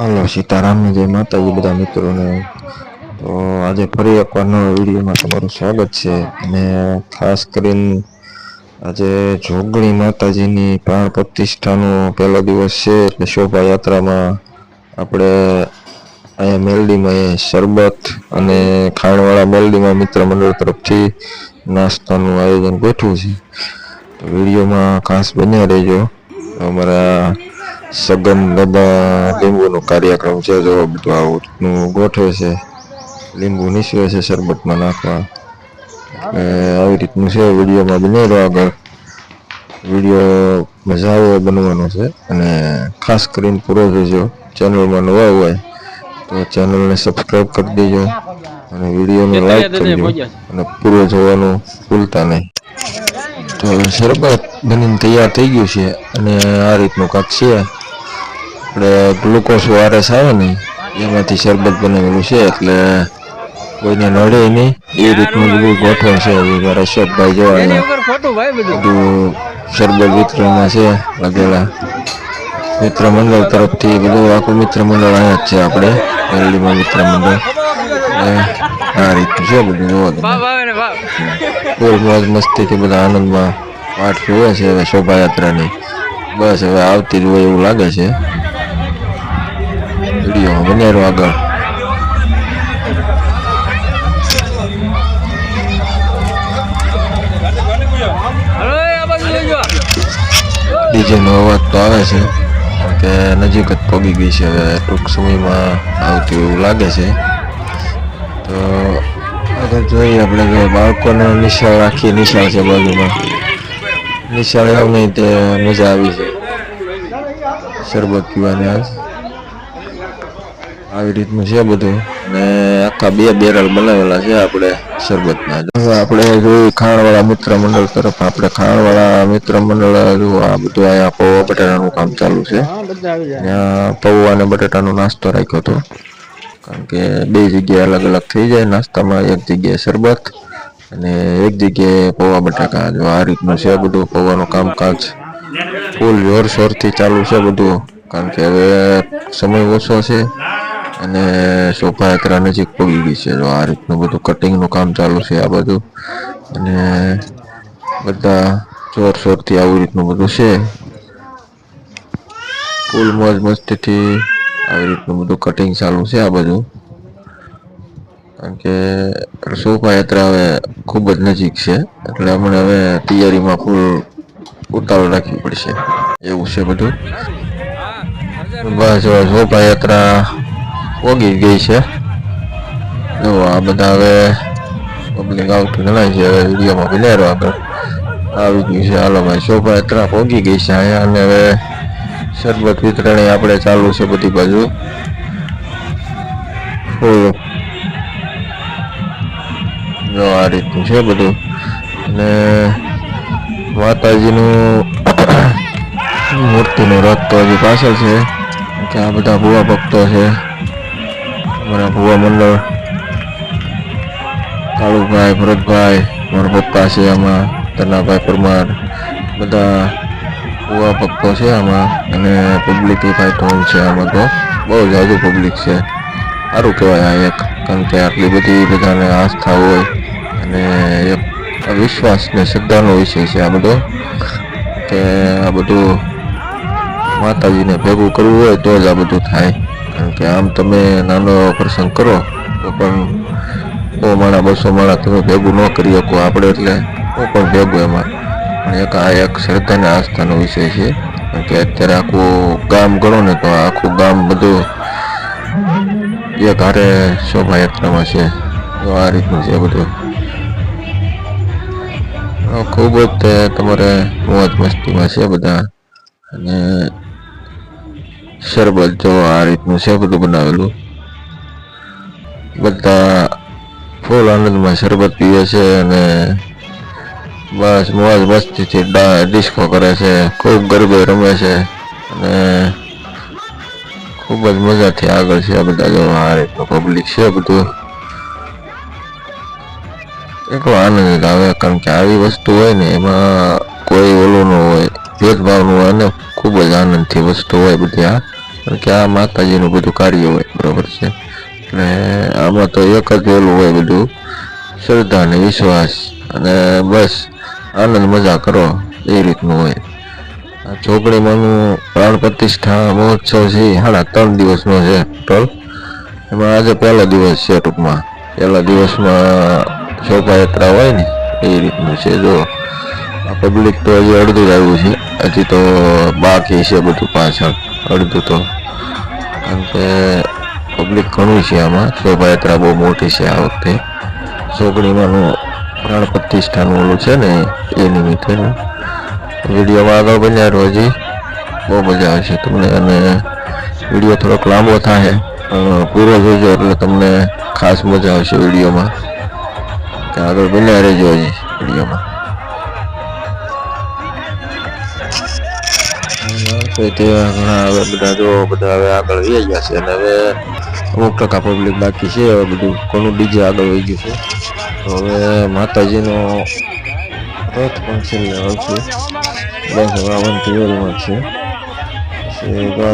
હાલો, સીતારામની જય માતાજી, બધા મિત્રોને. તો આજે ફરી એકવાર નવા વિડીયોમાં તમારું સ્વાગત છે. અને ખાસ કરીને આજે જોગણી માતાજીની પ્રાણ પ્રતિષ્ઠાનો પહેલો દિવસ છે, એટલે શોભાયાત્રામાં આપણે અહીંયા મેલડીમાં એ શરબત અને ખાણવાળા મેલડીમાં મિત્ર મંડળ તરફથી નાસ્તાનું આયોજન ગોઠવું છે. તો વિડીયોમાં ખાસ બન્યા રહેજો. અમારા સગન દાદા લીંબુનો કાર્યક્રમ છે જો બધું આવું ગોઠવે છે. લીંબુ નીસવે છે શરબતમાં નાખવા. આવી રીતનું છે વિડીયોમાં બની રહ્યો આગળ વીડિયો મજા આવે બનવાનો છે. અને ખાસ કરીને પૂરો જોજો ચેનલમાં નવા હોય તો ચેનલને સબસ્ક્રાઈબ કરી દેજો અને વિડીયોને લાઈક કરજો અને પૂરો જોવાનું ભૂલતા નહીં. તો શરબત બનીને તૈયાર થઈ ગયું છે. અને આ રીતનું કાંક છે. આપણે ગ્લુકોઝ વાયરસ આવે ને એમાંથી શરબત બનાવેલું છે એટલે કોઈને નડે નહીં. એ રીતનું બધું ગોઠવણ છે હવે મારા શોપભાઈ જોવા બધું શરબત વિતરણમાં છે લાગેલા. મિત્ર મંડળ તરફથી બધું આખું મિત્ર મંડળ અહીંયા જ છે આપણે એલડીમાં મિત્ર મંડળ આ રીતનું છે બધું જોવા તમે. ફૂલ મોજ મસ્તીથી બધા આનંદમાં પાઠ જોવે છે હવે શોભાયાત્રાની. બસ હવે આવતી જ હોય એવું લાગે છે. વીડિયો બનેરો આગળ હલો એ આ બાજુ લઈ જાઓ. ડીજેનો અવાજ તો આવે છે કે નજીક જ પગી ગઈ છે, હવે ટૂંક સમયમાં આવતું એવું લાગે છે. તો આગળ જોઈએ આપણે કે બાળકોને નિશાળ રાખીએ, નિશાળ છે બાજુમાં. નિશાળ એવું નહીં, તે મજા આવી છે. શરબત પીવાની આજ. આવી રીતનું છે બધું. ને આખા બે બેરલ બનાવેલા છે આપણે શરબતના. હવે આપણે જોયું ખાણવાળા મિત્ર મંડળ તરફ આપણે ખાણવાળા મિત્ર મંડળ જો આ બધું અહીંયા પૌવા બટાટાનું કામ ચાલુ છે. ત્યાં પૌવા અને બટાટાનો નાસ્તો રાખ્યો હતો. કારણ કે બે જગ્યાએ અલગ અલગ થઈ જાય. નાસ્તામાં એક જગ્યાએ શરબત અને એક જગ્યાએ પૌવા બટાકા. જો આ રીતનું છે બધું પૌવાનું કામકાજ. ફૂલ જોરશોરથી ચાલુ છે બધું. કારણ કે હવે સમય ઓછો છે. અને શોભાયાત્રા નજીક પગી ગઈ છે. જો આ રીતનું બધું કટિંગનું કામ ચાલુ છે આ બધું અને બધા જોરશોરથી આવું રીતનું બધું છે. ફૂલ મોજ મસ્તીથી આવી રીતનું બધું કટિંગ ચાલુ છે આ બધું કારણ કે શોભાયાત્રા હવે ખૂબ જ નજીક છે. એટલે હમણાં હવે તૈયારીમાં ફૂલ ઉતાવળ રાખવી પડશે. એવું છે બધું. બસ, શોભાયાત્રા પોગી ગઈ છે. જો, આ બધા હવે પબ્લિક આવતું જણાય છે. હવે વિડીયોમાં બિલારો આગળ. આવી ગયું છે. હાલો ભાઈ શોભાયાત્રા ઓગી ગઈ છે અહીંયા અને હવે શરબત વિતરણી આપણે ચાલુ છે બધી બાજુ. ફૂલ જો, આ રીતનું છે બધું. અને માતાજીનું મૂર્તિનો રથ તો હજી પાછળ છે. આ બધા ભુવા ભક્તો છે. અમારા ભુવા મંડળ કાળુભાઈ ભરતભાઈ મારા પપ્પા છે આમાં તનાભાઈ પરમાર બધા ભુવા ભક્તો છે આમાં અને પબ્લિક ભાઈ ટોન છે આમાં તો બહુ જાજુ પબ્લિક છે સારું કહેવાય આ એક કારણ કે આટલી બધી બધાને આસ્થા હોય અને એક વિશ્વાસ ને શ્રદ્ધાનો વિષય છે આ બધો કે આ બધું માતાજીને ભેગું કરવું હોય તો જ આ બધું થાય કે આમ તમે નાનો પ્રસંગ કરો, તો પણ સો માણા બસો માણા તમે ભેગું ન કરી શકો આપણે એટલે હું પણ ભેગું એમાં. પણ એક આ એક શ્રદ્ધાને આસ્થાનો વિષય છે. કારણ કે અત્યારે આખું ગામ ગણો ને તો આખું ગામ બધું એક હારે શોભાયાત્રામાં છે. તો આ રીતનું છે બધું. ખૂબ જ તમારે મોજ મસ્તીમાં છે બધા. અને શરબત જો આ રીતનું છે બધું બનાવેલું. બધા ફૂલ આનંદમાં શરબત પીવે છે અને બસ મોજ મસ્તીથી ડિસ્કો કરે છે, ખૂબ ગરબે રમે છે અને ખૂબ જ મજાથી આગળ છે બધા જો આ રીતનું પબ્લિક છે બધું. એટલો આનંદ આવે કારણ કે આવી વસ્તુ હોય ને એમાં કોઈ ઓલું ન હોય. ભેદભાવનું હોય ખૂબ જ આનંદથી વસ્તુ હોય બધી આ. કારણ કે આ માતાજીનું બધું કાર્ય હોય, બરોબર છે. અને આમાં તો એક જ ઓલું હોય બધું, શ્રદ્ધા અને વિશ્વાસ અને બસ આનંદ મજા કરો, એ રીતનું હોય. આ ચોકડીમાંનું પ્રાણ પ્રતિષ્ઠા મહોત્સવ છે સાડા ત્રણ દિવસનો છે ટોલ એમાં આજે પહેલો દિવસ છે ટૂંકમાં. પહેલા દિવસમાં શોભાયાત્રા હોય ને, એ રીતનું છે જો પબ્લિક તો હજી અડધું જ આવ્યું છે. હજી તો બાકી છે બધું પાછળ, અડધું તો. કારણ કે પબ્લિક ઘણું છે આમાં. શોભાયાત્રા બહુ મોટી છે આ વખતે. ચોકડીમાંનું પ્રાણ પ્રતિષ્ઠાનું ઓલું છે ને, એ નિમિત્તેનું વિડીયોમાં આગળ બન્યા રહો હજી. બહુ મજા આવશે તમને. અને વીડિયો થોડોક લાંબો થાય પણ પૂરો જોજો એટલે તમને ખાસ મજા આવશે વિડીયોમાં. આગળ બન્યા રહેજો હજી વિડીયોમાં. તો તેવા ઘણા હવે બધા જો બધા હવે આગળ વહી ગયા છે અને હવે અમુક ટકા પબ્લિક બાકી છે, હવે બધું ઘણું ડીજે આગળ વહી ગયું છે. હવે માતાજીનો રથ પણ છેલ્લે આવશે છે.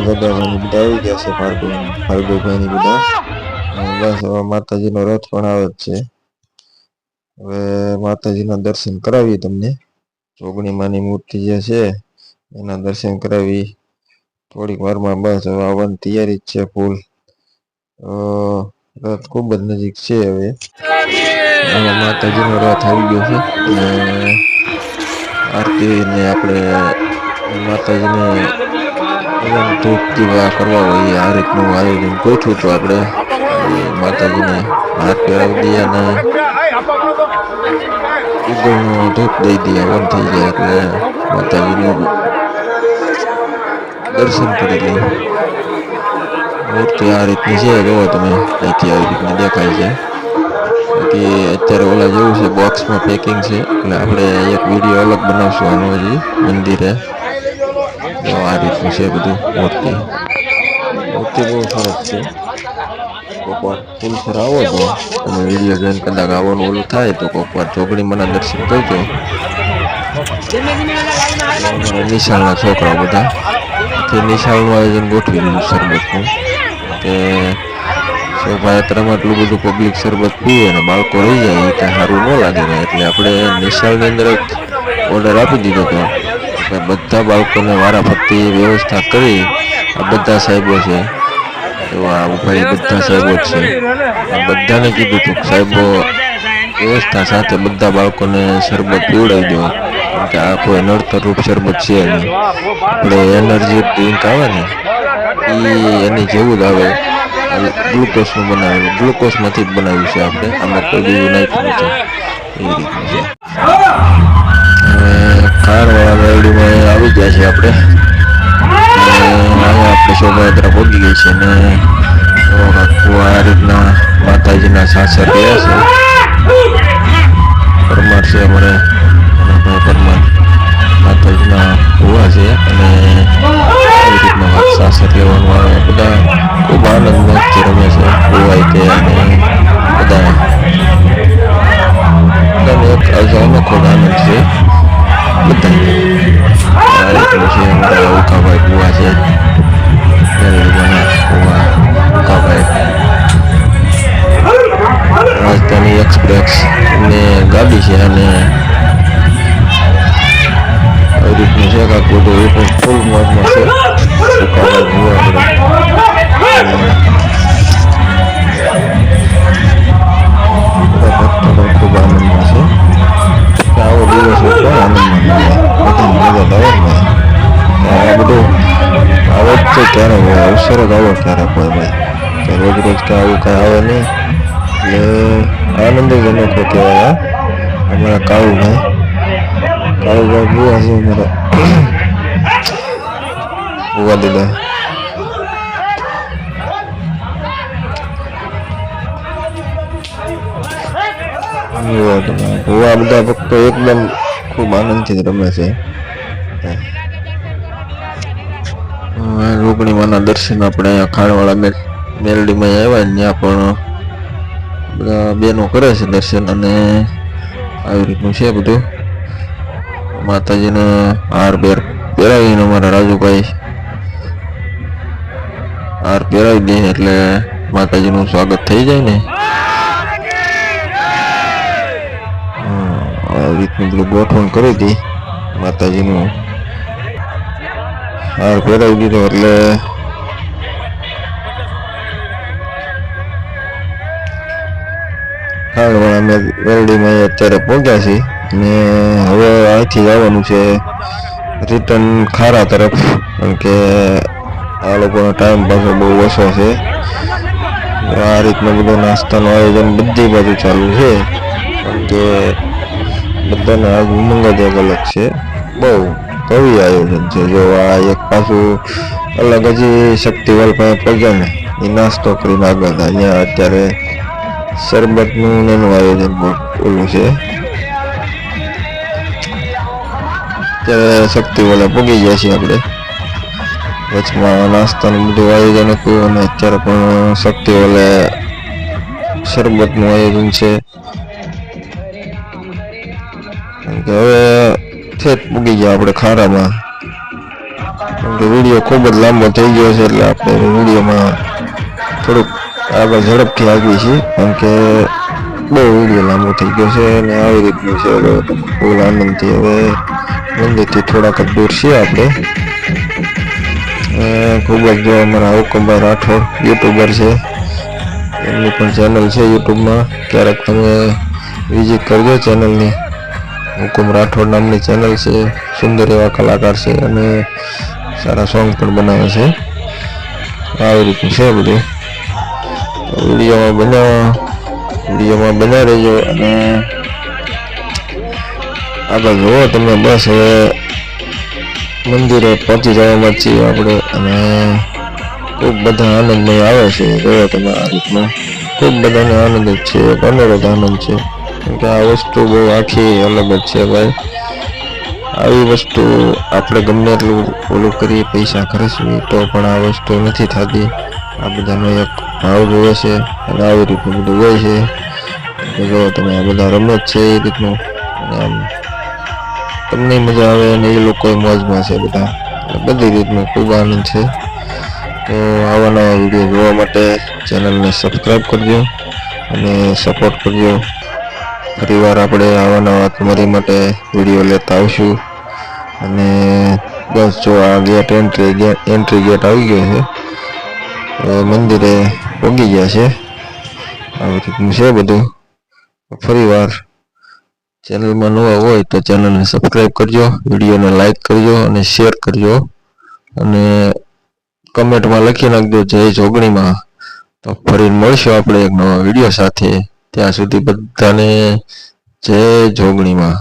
બધા આવી ગયા છે ભાર્ગવ ભાર્ગવભાઈની બધા. બસ હવે માતાજીનો રથ પણ આવે જ છે. હવે માતાજીના દર્શન કરાવીએ તમને. જોગણીમાંની મૂર્તિ જે છે એના દર્શન કરાવી થોડીક વારમાં બસ હવે આવવાની તૈયારી જ છે ફૂલ રથ ખૂબ જ નજીક છે હવે. માતાજીનો રથ આવી ગયો છે. આરતીને આપણે માતાજીને ધૂપ દીવા કરવા હોય, આ રીતનું આયોજન ગોઠવું તો આપણે. માતાજીને હાથ પહેરાવી દઈએ અને ઈગલનો ધૂપ દઈ દઈએ બંધ થઈ જાય એટલે માતાજીનું દર્શન કરી લઈએ મૂર્તિ આ રીતની છે જુઓ તમે અહીંથી આવી રીતની દેખાય છે બાકી અત્યારે ઓલા જેવું છે બોક્સમાં પેકિંગ છે. એટલે આપણે એક વીડિયો અલગ બનાવશું, આનો હજી, મંદિરે. આ રીતનું છે બધું, મૂર્તિ. મૂર્તિ બહુ સરસ છે. કોકવાર ફૂલસર આવો તો તમે વીડિયો જોઈને કદાચ આવવાનું ઓલું થાય તો કોકવાર ચોકડી મને દર્શન કરજો. નિશાળના છોકરાઓ બધા. તે નિશાળનું આયોજન ગોઠવી દીધું શરબતનું કે શોભાયાત્રામાં એટલું બધું પબ્લિક શરબત પીએ અને બાળકો રહી જાય એ ત્યાં સારું ન લાગે ને એટલે આપણે નિશાળની અંદર ઓર્ડર આપી દીધો હતો. બધા બાળકોને વારાફરતી વ્યવસ્થા કરી. આ બધા સાહેબો છે. એવા આ એ બધા સાહેબો છે. બધાને કીધું હતું સાહેબો વ્યવસ્થા સાથે બધા બાળકોને શરબત પીવડાવી દો. કે આ કોઈ નડતર રૂપ શરબત છે નહીં. આપણે એનર્જી ડ્રિંક આવે ને એ એની જેવું જ આવે. ગ્લુકોઝનું બનાવ્યું ગ્લુકોઝમાંથી જ બનાવ્યું છે આપણે. આમાં કોઈ બીજું નાખ્યું છે એ રીતનું છે. ખારવાળા મેળવીમાં આવી ગયા છે આપણે. પહોંચી ગઈ છે ને આખું આ રીતના માતાજીના સાસર ગયા છે. પરમાર છે અમારે. પરમાર માતાજીના ભુવા છે અને આવી રીતના વાત સાસર લેવાનું આવે. બધા ખૂબ આનંદ મોજથી રમે છે ભુવાય તે અને બધા એક અનોખો આનંદ છે. બધા છે અમારા ઉકાભાઈ ભુવા છે. રાજધાની એક્સપ્રેસ ને ગાડી છે અને આવી રીતનું છે કાંક બધું એ પણ ફૂલ મોજમાં છે. બુવા દાદા બુવા બધા ભક્તો એકદમ ખૂબ આનંદથી રમે છે. રોગણીમાંના દર્શન આપણે અહીંયા ખાણવાળા મેલ, મેલડીમાં આવ્યા ત્યાં પણ બધા બેનો કરે છે દર્શન અને આવી રીતનું છે બધું. માતાજીને હાર બેર પહેરાવીને અમારા રાજુભાઈ હાર પહેરાવી દે એટલે માતાજીનું સ્વાગત થઈ જાય ને. આવી રીતનું બધું ગોઠવણ કરી હતી માતાજીનું. હાર પહેરાવી દીધો એટલે ખાંડવાળા અમે વેરડીમાં અત્યારે પહોંચ્યા છીએ ને હવે અહીંથી જવાનું છે રિટર્ન ખારા તરફ, કારણ કે આ લોકોનો ટાઈમ પાછો બહુ ઓછો છે. આ રીતનું બધું નાસ્તાનું આયોજન બધી બાજુ ચાલુ છે. કારણ કે બધાને આજ ઉમંગ જ એક અલગ છે. બહુ કવિ આયોજન છે. જો આ એક પાછું અલગ હજી શક્તિવાલ પાસે પગ્યા ને એ નાસ્તો કરીને આગળ હતા અહીંયા અત્યારે શરબતનું એનું આયોજન ઓલું છે. અત્યારે શક્તિવાલે પગી ગયા છીએ આપણે. વચમાં નાસ્તાનું બધું આયોજન હતું અને અત્યારે પણ શક્તિ શક્તિવાલે શરબતનું આયોજન છે. હવે ઠેઠ પૂગી ગયા આપણે ખારામાં. વીડિયો ખૂબ જ લાંબો થઈ ગયો છે એટલે આપણે વિડીયોમાં થોડુંક આગળ ઝડપથી આવી છીએ. કારણ કે બહુ વીડિયો લાંબો થઈ ગયો છે અને આવી રીતનું છે. ફૂલ આનંદથી હવે મંદિરથી થોડાક દૂર છીએ આપણે. ખૂબ જ અમારા હુકમભાઈ રાઠોડ યુટ્યુબર છે. એમની પણ ચેનલ છે યુટ્યુબમાં. ક્યારેક તમે વિઝિટ કરજો ચેનલની હુકુમ રાઠોડ નામની ચેનલ છે. સુંદર એવા કલાકાર છે અને સારા સોંગ પણ બનાવે છે. આવી રીતનું છે બધું. વિડીયોમાં બનાવો. વિડીયોમાં બના રહેજો અને આગળ જુઓ તમે બસ હવે મંદિરે પહોંચી જવામાં છીએ આપણે. અને ખૂબ બધા આનંદમય આવે છે જોયો તમે આ રીતના. ખૂબ બધાને આનંદ જ છે, એક અનેરો આનંદ છે. કેમ કે આ વસ્તુ બહુ આખી અલગ જ છે ભાઈ. આવી વસ્તુ આપણે ગમે એટલું ઓલું કરીએ, પૈસા ખર્ચવી તો પણ આ વસ્તુ નથી થતી. આ બધાનો એક ભાવ જોવે છે અને આવી રીતનું બધું હોય છે. જો તમે આ બધા રમત છે એ રીતનું આમ તમને મજા આવે અને એ લોકો મોજમાં છે બધા. બધી રીતનું ખૂબ આનંદ છે. તો આવા નવા વીડિયો જોવા માટે ચેનલને સબસ્ક્રાઈબ કરજો અને સપોર્ટ કરજો. ફરીવાર આપણે આવા નવા તમારી માટે વીડિયો લેતા આવશું. અને બસ જો આ gate entry gate entry gate આવી ગયો છે. મંદિરે પગી ગયા છે. આવી રીતનું છે બધું. ફરીવાર ચેનલમાં નવા હોય તો ચેનલને સબસ્ક્રાઈબ કરજો, વિડીયોને લાઈક કરજો અને શેર કરજો. અને કમેન્ટમાં લખી નાખજો જય જોગણીમાં તો ફરી મળશું આપણે એક નવા વીડિયો સાથે. ત્યાં સુધી બધાને જય જોગણીમાં